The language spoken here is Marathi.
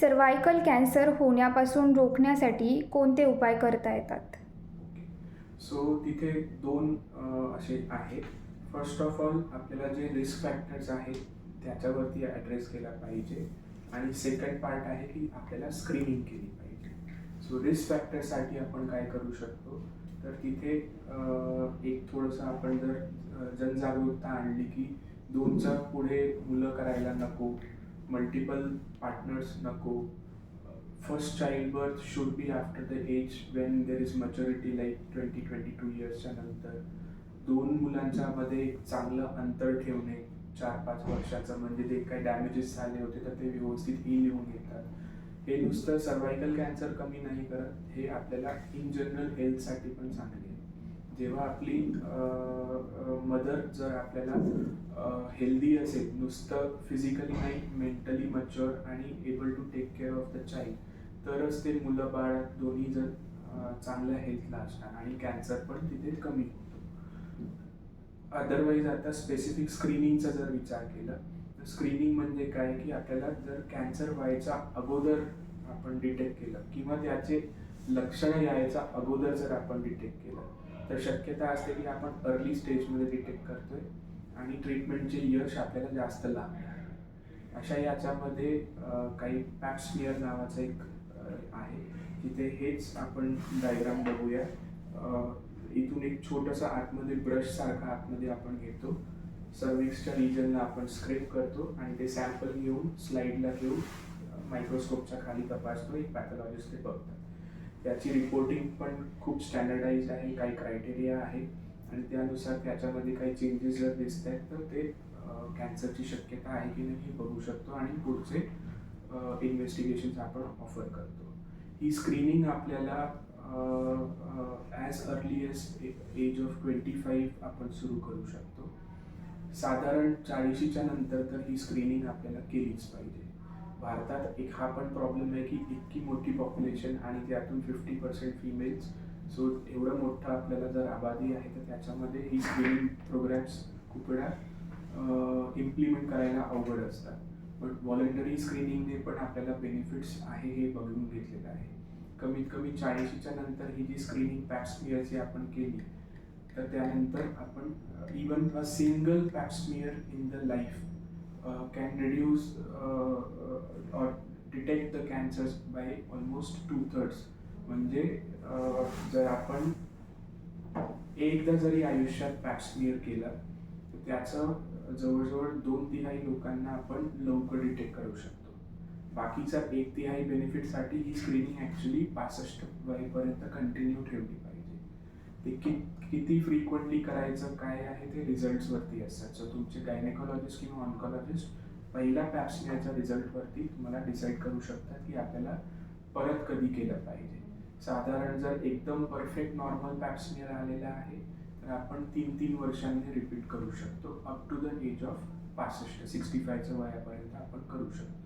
सर्वायकल कॅन्सर होण्यापासून रोखण्यासाठी कोणते उपाय करता येतात? सो तिथे दोन असे आहेत. फर्स्ट ऑफ ऑल आपल्याला जे रिस्क फॅक्टर्स आहेत त्याच्यावरती ॲड्रेस केला पाहिजे. आणि सेकंड पार्ट आहे की आपल्याला स्क्रीनिंग केली पाहिजे. सो रिस्क फॅक्टरसाठी आपण काय करू शकतो? तर तिथे एक थोडंसं आपण जर जनजागरूकता आणली की दोनच्या पुढे मुलं करायला नको मल्टिपल पार्टनर्स नको. First child birth should be after the age when there is maturity like twenty twenty two इयर्सच्या नंतर. दोन मुलांच्या मध्ये चांगलं अंतर ठेवणे चार पाच वर्षाचं म्हणजे जे काही डॅमेजेस झाले होते तर ते व्यवस्थित ही लिहून येतात. हे नुसतं सर्वायकल कॅन्सर कमी नाही करत हे आपल्याला इन जनरल हेल्थसाठी पण चांगले आहे. जेव्हा आपली मदर जर आपल्याला हेल्दी असेल नुसतं फिजिकली नाही मेंटली मच्युअर आणि able to take care of the child तरच ते मुलं बाळ दोन्ही जण चांगल्या हेल्थला असणार आणि कॅन्सर पण तिथे कमी होतो. अदरवाईज आता स्पेसिफिक स्क्रीनिंगचा जर विचार केला तर स्क्रीनिंग म्हणजे काय? की आपल्याला जर कॅन्सर व्हायचा अगोदर आपण डिटेक्ट केलं किंवा त्याचे लक्षणं यायचा अगोदर जर आपण डिटेक्ट केलं तर शक्यता असते की आपण अर्ली स्टेजमध्ये डिटेक्ट करतोय आणि ट्रीटमेंटचे यश आपल्याला जास्त लागणार. अशा याच्यामध्ये काही पॅप्समियर नावाचं एक आहे. तिथे हेच आपण डायग्राम बघूया. इथून एक छोटंसं आतमध्ये ब्रश सारखा आतमध्ये आपण घेतो. सर्विक्सच्या रिजनला आपण स्क्रेप करतो आणि ते सॅम्पल घेऊन स्लाईडला घेऊन मायक्रोस्कोपच्या खाली तपासतो. एक पॅथॉलॉजिस्ट ते बघतात. त्याची रिपोर्टिंग पण खूप स्टँडर्डाईज आहे काही क्रायटेरिया आहे. आणि त्यानुसार त्याच्यामध्ये काही चेंजेस जर दिसत आहेत तर ते कॅन्सरची शक्यता आहे की नाही हे बघू शकतो आणि पुढचे इन्व्हेस्टिगेशन्स आपण ऑफर करतो. ही स्क्रीनिंग आपल्याला as early age age of twenty five आपण सुरू करू शकतो. साधारण चाळीशीच्या नंतर तर ही स्क्रीनिंग आपल्याला केलीच पाहिजे. भारतात एक हा पण प्रॉब्लेम आहे की इतकी मोठी पॉप्युलेशन आणि त्यातून फिफ्टी पर्सेंट फिमेल्स सो एवढं मोठं आपल्याला जर आबादी आहे तर त्याच्यामध्ये ही स्क्रीनिंग प्रोग्रॅम्स खूप वेळा इम्प्लिमेंट करायला अवघड असतात. बट व्हॉलेंटरी स्क्रीनिंगने पण आपल्याला बेनिफिट्स आहे हे बघून घेतलेलं आहे. कमीत कमी चाळीशीच्या नंतर ही जी स्क्रीनिंग पॅप्समियरची आपण केली तर त्यानंतर आपण even a single pap smear in the life can reduce or detect the cancers by almost two thirds म्हणजे जर आपण एकदा जरी आयुष्यात पॅप्समिअर केला तर त्याचं जवळजवळ दोन तिहाई लोकांना आपण लवकर डिटेक्ट करू शकतो. बाकीचा एक तिहाई बेनिफिटसाठी ही स्क्रीनिंग ॲक्च्युली पासष्ट वयपर्यंत कंटिन्यू ठेवली पाहिजे. ते कि किती फ्रिक्वेंटली करायचं काय आहे ते रिझल्ट्सवरती असतात. सो तुमचे गायनेकॉलॉजिस्ट किंवा ऑन्कॉलॉजिस्ट पहिल्या पॅप्समियरच्या रिझल्टवरती तुम्हाला डिसाईड करू शकतात की आपल्याला परत कधी केलं पाहिजे. साधारण जर एकदम परफेक्ट नॉर्मल पॅप्समियर आलेला आहे तर आपण तीन तीन वर्षांनी रिपीट करू शकतो. Up to the age of पासष्ट सिक्स्टी फायच्या वयापर्यंत आपण करू शकतो.